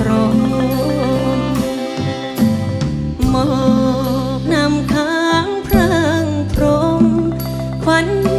ตรอมมอบนำค้างพรางพรมควัน